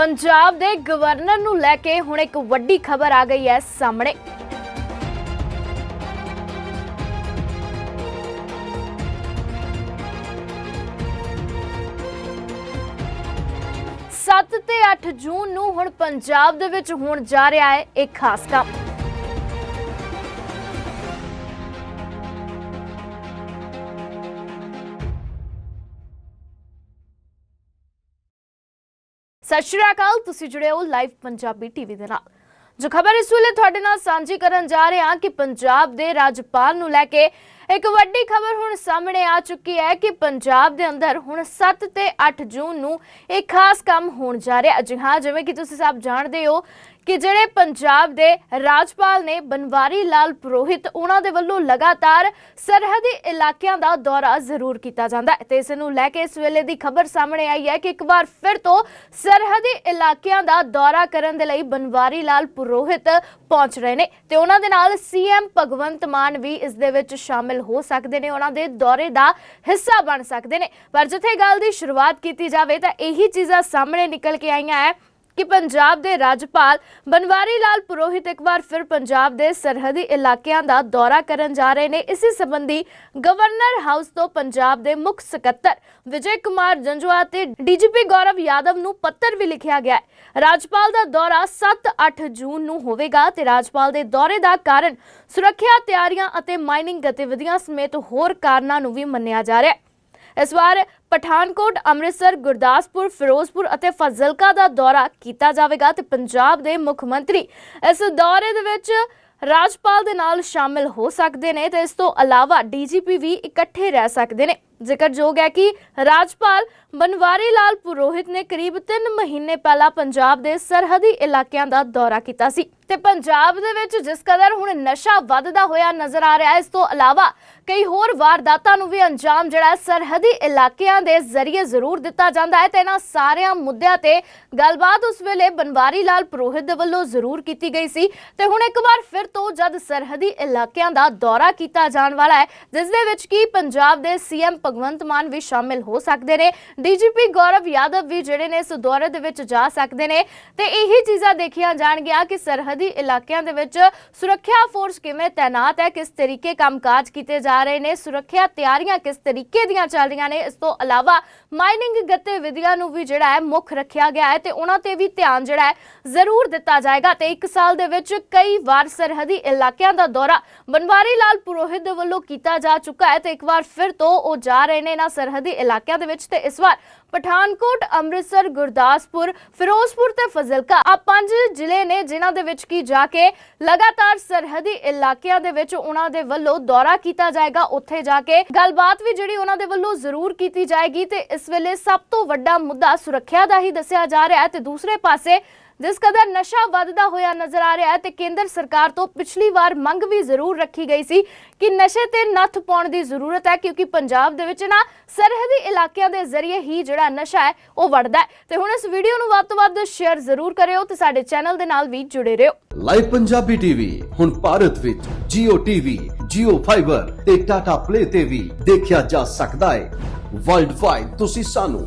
ਪੰਜਾਬ ਦੇ ਗਵਰਨਰ ਨੂੰ ਲੈ ਕੇ ਹੁਣ ਇੱਕ ਵੱਡੀ ਖਬਰ ਆ ਗਈ ਹੈ ਸਾਹਮਣੇ। ਸੱਤ ਤੇ 8 ਜੂਨ ਨੂੰ ਹੁਣ ਪੰਜਾਬ ਦੇ ਵਿੱਚ ਹੋਣ ਜਾ ਰਿਹਾ ਹੈ ਇੱਕ ਖਾਸ ਕੰਮ। ਸਤਿ ਸ਼੍ਰੀ ਅਕਾਲ, ਤੁਸੀਂ ਜੁੜੇ ਹੋ ਲਾਈਵ ਪੰਜਾਬੀ ਟੀਵੀ ਦੇ ਨਾਲ। ਜੋ ਖਬਰ ਇਸ ਵੇਲੇ ਤੁਹਾਡੇ ਨਾਲ ਸਾਂਝੀ ਕਰਨ ਜਾ ਰਹੇ ਹਾਂ ਕਿ ਪੰਜਾਬ ਦੇ ਰਾਜਪਾਲ ਨੂੰ ਲੈ ਕੇ ਇੱਕ ਵੱਡੀ ਖਬਰ ਹੁਣ ਸਾਹਮਣੇ ਆ ਚੁੱਕੀ ਹੈ ਕਿ ਪੰਜਾਬ ਦੇ ਅੰਦਰ ਹੁਣ 7 ਤੇ 8 ਜੂਨ ਨੂੰ ਇੱਕ ਖਾਸ ਕੰਮ ਹੋਣ ਜਾ ਰਿਹਾ ਹੈ। ਜਿਵੇਂ ਕਿ ਤੁਸੀਂ ਸਭ ਜਾਣਦੇ ਹੋ ਕਿ ਜਿਹੜੇ ਪੰਜਾਬ ਦੇ ਰਾਜਪਾਲ ਨੇ ਬਨਵਾਰੀ ਲਾਲ ਪੁਰੋਹਿਤ, ਉਹਨਾਂ ਦੇ ਵੱਲੋਂ ਲਗਾਤਾਰ ਸਰਹੱਦੀ ਇਲਾਕਿਆਂ ਦਾ ਦੌਰਾ ਜ਼ਰੂਰ ਕੀਤਾ ਜਾਂਦਾ ਹੈ। ਤੇ ਇਸ ਨੂੰ ਲੈ ਕੇ ਇਸ ਵੇਲੇ ਦੀ ਖਬਰ ਸਾਹਮਣੇ ਆਈ ਹੈ ਕਿ ਇੱਕ ਵਾਰ ਫਿਰ ਤੋਂ ਸਰਹੱਦੀ ਇਲਾਕਿਆਂ ਦਾ ਦੌਰਾ ਕਰਨ ਦੇ ਲਈ ਬਨਵਾਰੀ ਲਾਲ ਪੁਰੋਹਿਤ ਪਹੁੰਚ ਰਹੇ ਨੇ। ਤੇ ਉਹਨਾਂ ਦੇ ਨਾਲ ਸੀਐਮ ਭਗਵੰਤ ਮਾਨ ਵੀ ਇਸ ਦੇ ਵਿੱਚ ਸ਼ਾਮਿਲ ਹੋ ਸਕਦੇ ਨੇ, ਉਹਨਾਂ ਦੇ ਦੌਰੇ ਦਾ ਹਿੱਸਾ ਬਣ ਸਕਦੇ ਨੇ। ਪਰ ਜਿੱਥੇ ਗੱਲ ਦੀ ਸ਼ੁਰੂਆਤ ਕੀਤੀ ਜਾਵੇ ਤਾਂ ਇਹੀ ਚੀਜ਼ਾਂ ਸਾਹਮਣੇ ਨਿਕਲ ਕੇ ਆਈਆਂ ਹੈ ਕਿ ਪੰਜਾਬ ਦੇ ਰਾਜਪਾਲ ਬਨਵਾਰੀ ਲਾਲ ਪੁਰੋਹਿਤ ਇੱਕ ਵਾਰ ਫਿਰ ਪੰਜਾਬ ਦੇ ਸਰਹੱਦੀ ਇਲਾਕਿਆਂ ਦਾ ਦੌਰਾ ਕਰਨ ਜਾ ਰਹੇ ਨੇ। ਇਸੇ ਸੰਬੰਧੀ ਗਵਰਨਰ ਹਾਊਸ ਤੋਂ ਪੰਜਾਬ ਦੇ ਮੁੱਖ ਸਕੱਤਰ ਵਿਜੇ ਕੁਮਾਰ ਜੰਜੂਆ ਤੇ ਡੀਜੀਪੀ ਗੌਰਵ ਯਾਦਵ ਨੂੰ ਪੱਤਰ ਵੀ ਲਿਖਿਆ ਗਿਆ ਹੈ। ਰਾਜਪਾਲ ਦਾ ਦੌਰਾ 7-8 ਜੂਨ ਨੂੰ ਹੋਵੇਗਾ ਤੇ ਰਾਜਪਾਲ ਦੇ ਦੌਰੇ ਦਾ ਕਾਰਨ ਸੁਰੱਖਿਆ ਤਿਆਰੀਆਂ ਅਤੇ ਮਾਈਨਿੰਗ ਗਤੀਵਿਧੀਆਂ ਸਮੇਤ ਹੋਰ ਕਾਰਨਾਂ ਨੂੰ ਵੀ ਮੰਨਿਆ ਜਾ ਰਿਹਾ ਹੈ। ਇਸ ਵਾਰ ਪਠਾਨਕੋਟ, ਅੰਮ੍ਰਿਤਸਰ, ਗੁਰਦਾਸਪੁਰ, ਫਿਰੋਜ਼ਪੁਰ ਅਤੇ ਫਜ਼ਲਕਾ ਦਾ ਦੌਰਾ ਕੀਤਾ ਜਾਵੇਗਾ ਤੇ ਪੰਜਾਬ ਦੇ ਮੁੱਖ ਮੰਤਰੀ ਇਸ ਦੌਰੇ ਦੇ ਵਿੱਚ ਰਾਜਪਾਲ ਦੇ ਨਾਲ ਸ਼ਾਮਿਲ ਹੋ ਸਕਦੇ ਨੇ ਤੇ ਇਸ ਤੋਂ ਇਲਾਵਾ ਡੀਜੀਪੀ ਵੀ ਇਕੱਠੇ ਰਹਿ ਸਕਦੇ ਨੇ। ਜ਼ਿਕਰਯੋਗ ਹੈ ਕਿ ਰਾਜਪਾਲ ਬਨਵਾਰੀ ਲਾਲ ਪੁਰੋਹਿਤ ਨੇ ਕਰੀਬ 3 ਮਹੀਨੇ ਪਹਿਲਾਂ ਪੰਜਾਬ ਦੇ ਸਰਹੱਦੀ ਇਲਾਕਿਆਂ ਦਾ ਦੌਰਾ ਕੀਤਾ ਸੀ। ਤੇ ਪੰਜਾਬ ਦੇ ਵਿੱਚ ਜਿਸ ਕਦਰ ਹੁਣ ਨਸ਼ਾ ਵੱਧਦਾ ਹੋਇਆ ਨਜ਼ਰ ਆ ਰਿਹਾ ਹੈ ਇਸ ਤੋਂ ਇਲਾਵਾ ਕਈ ਹੋਰ ਵਾਰਦਾਤਾਂ ਨੂੰ ਵੀ ਅੰਜਾਮ ਜਿਹੜਾ ਸਰਹੱਦੀ ਇਲਾਕਿਆਂ ਦੇ ਜ਼ਰੀਏ ਜ਼ਰੂਰ ਦਿੱਤਾ ਜਾਂਦਾ ਹੈ। ਤੇ ਇਹਨਾਂ ਸਾਰਿਆਂ ਮੁੱਦਿਆਂ ਤੇ ਗੱਲਬਾਤ ਉਸ ਵੇਲੇ ਬਨਵਾਰੀ ਲਾਲ ਪੁਰੋਹਿਤ ਦੇ ਵੱਲੋਂ ਜ਼ਰੂਰ ਕੀਤੀ ਗਈ ਸੀ। ਤੇ ਹੁਣ ਇੱਕ ਵਾਰ ਫਿਰ ਤੋਂ ਜਦ ਸਰਹੱਦੀ ਇਲਾਕਿਆਂ ਦਾ ਦੌਰਾ ਕੀਤਾ ਜਾਣ ਵਾਲਾ ਹੈ, ਜਿਸ ਦੇ ਵਿੱਚ ਕੀ ਪੰਜਾਬ ਦੇ ਸੀਐਮ ਭਗਵੰਤ ਮਾਨ ਵੀ ਸ਼ਾਮਿਲ ਹੋ ਸਕਦੇ ਨੇ। ਡੀਜੀਪੀ ਗੌਰਵ ਯਾਦਵ ਵੀ ਜਿਹੜੇ ਨੇ ਇਸ ਦੌਰੇ ਦੇ ਵਿੱਚ ਜਾ ਸਕਦੇ ਨੇ। ਤੇ ਇਹੀ ਚੀਜ਼ਾਂ ਦੇਖੀਆਂ ਜਾਣਗੀਆਂ ਕਿ ਸਰਹੱਦੀ ਇਲਾਕਿਆਂ ਦੇ ਵਿੱਚ ਸੁਰੱਖਿਆ ਫੋਰਸ ਕਿਵੇਂ ਤਾਇਨਾਤ ਹੈ, ਕਿਸ ਤਰੀਕੇ ਕੰਮਕਾਜ ਕੀਤੇ ਜਾ ਰਹੇ ਨੇ, ਸੁਰੱਖਿਆ ਤਿਆਰੀਆਂ ਕਿਸ ਤਰੀਕੇ ਦੀਆਂ ਚੱਲ ਰਹੀਆਂ ਨੇ, ਇਸ ਤੋਂ ਇਲਾਵਾ ਮਾਈਨਿੰਗ ਗਤੀਵਿਧੀਆਂ ਨੂੰ ਵੀ ਜਿਹੜਾ ਹੈ ਮੁੱਖ ਰੱਖਿਆ ਗਿਆ ਹੈ ਤੇ ਉਹਨਾਂ ਤੇ ਵੀ ਧਿਆਨ ਜਿਹੜਾ ਹੈ ਜ਼ਰੂਰ ਦਿੱਤਾ ਜਾਏਗਾ। ਤੇ ਇੱਕ ਸਾਲ ਦੇ ਵਿੱਚ ਕਈ ਵਾਰ ਸਰਹੱਦੀ ਇਲਾਕਿਆਂ ਦਾ ਦੌਰਾ ਬਨਵਾਰੀ ਲਾਲ ਪੁਰੋਹਿਤ ਦੇ ਵੱਲੋਂ ਕੀਤਾ ਜਾ ਚੁੱਕਾ ਹੈ ਤੇ ਇੱਕ ਵਾਰ ਫਿਰ ਤੋਂ ਉਹ ਜਾ ਰਹੇ ਨੇ ਨਾ ਸਰਹੱਦੀ ਇਲਾਕਿਆਂ ਦੇ ਵਿੱਚ ਤੇ ਇਸ ਵਾਰ ਪਠਾਨਕੋਟ, ਅੰਮ੍ਰਿਤਸਰ, ਗੁਰਦਾਸਪੁਰ, ਫਿਰੋਜ਼ਪੁਰ ਤੇ ਫਜ਼ਲਕਾ ਆ ਪੰਜ ਜ਼ਿਲ੍ਹੇ ਨੇ ਜਿਨ੍ਹਾਂ ਦੇ ਵਿੱਚ ਕੀ ਜਾ ਕੇ ਲਗਾਤਾਰ ਸਰਹੱਦੀ ਇਲਾਕਿਆਂ ਦੇ ਵਿੱਚ ਉਹਨਾਂ ਦੇ ਵੱਲੋਂ ਦੌਰਾ ਕੀਤਾ ਜਾਏਗਾ। ਉੱਥੇ ਜਾ ਕੇ ਗੱਲਬਾਤ ਵੀ ਜਿਹੜੀ ਉਹਨਾਂ ਦੇ ਵੱਲੋਂ ਜ਼ਰੂਰ ਕੀਤੀ ਜਾਏਗੀ ਤੇ ਇਸ ਵੇਲੇ ਸਭ ਤੋਂ ਵੱਡਾ ਮੁੱਦਾ ਸੁਰੱਖਿਆ ਦਾ ਹੀ ਦੱਸਿਆ ਜਾ ਰਿਹਾ ਹੈ ਤੇ ਦੂਸਰੇ ਪਾਸੇ ਜਿਸ ਕਦਰ ਨਸ਼ਾ ਵੱਧਦਾ ਹੋਇਆ ਨਜ਼ਰ ਆ ਰਿਹਾ ਹੈ ਤੇ ਕੇਂਦਰ ਸਰਕਾਰ ਤੋਂ ਪਿਛਲੀ ਵਾਰ ਮੰਗ ਵੀ ਜ਼ਰੂਰ ਰੱਖੀ ਗਈ ਸੀ ਕਿ ਨਸ਼ੇ ਤੇ ਨੱਥ ਪਾਉਣ ਦੀ ਜ਼ਰੂਰਤ ਹੈ ਕਿਉਂਕਿ ਪੰਜਾਬ ਦੇ ਵਿੱਚ ਨਾ ਸਰਹੱਦੀ ਇਲਾਕਿਆਂ ਦੇ ਜ਼ਰੀਏ ਹੀ ਜਿਹੜਾ ਨਸ਼ਾ ਹੈ ਉਹ ਵੱਧਦਾ ਹੈ। ਤੇ ਹੁਣ ਇਸ ਵੀਡੀਓ ਨੂੰ ਵੱਧ ਤੋਂ ਵੱਧ ਸ਼ੇਅਰ ਜ਼ਰੂਰ ਕਰਿਓ ਤੇ ਸਾਡੇ ਚੈਨਲ ਦੇ ਨਾਲ ਵੀ ਜੁੜੇ ਰਹੋ। ਲਾਈਵ ਪੰਜਾਬੀ ਟੀਵੀ ਹੁਣ ਭਾਰਤ ਵਿੱਚ Jio TV, Jio Fiber ਤੇ Tata Play ਤੇ ਵੀ ਦੇਖਿਆ ਜਾ ਸਕਦਾ ਹੈ। ਵਰਲਡ ਵਾਈਡ ਤੁਸੀਂ ਸਾਨੂੰ